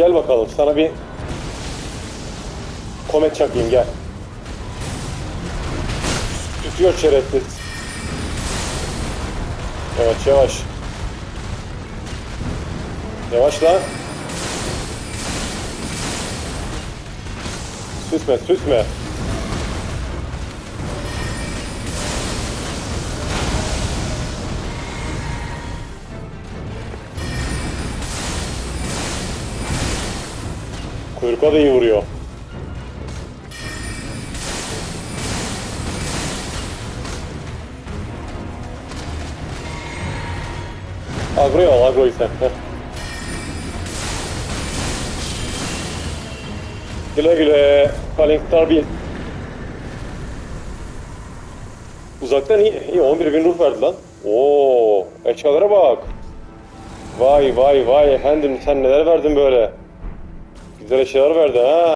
Gel bakalım sana bir komet çakayım gel. Tutuyor şerefsiz. Yavaş yavaş. Yavaş lan. Süsme süsme. Kuyruğa da iyi vuruyor. Agroyu al, agroyu sen. Heh. Güle güle. Calling Star 1000. Uzaktan iyi, iyi 11 bin ruh verdi lan. Oo, eşyalara bak. Vay vay vay efendim sen neler verdin böyle. Güzel eşyalar verdi ha.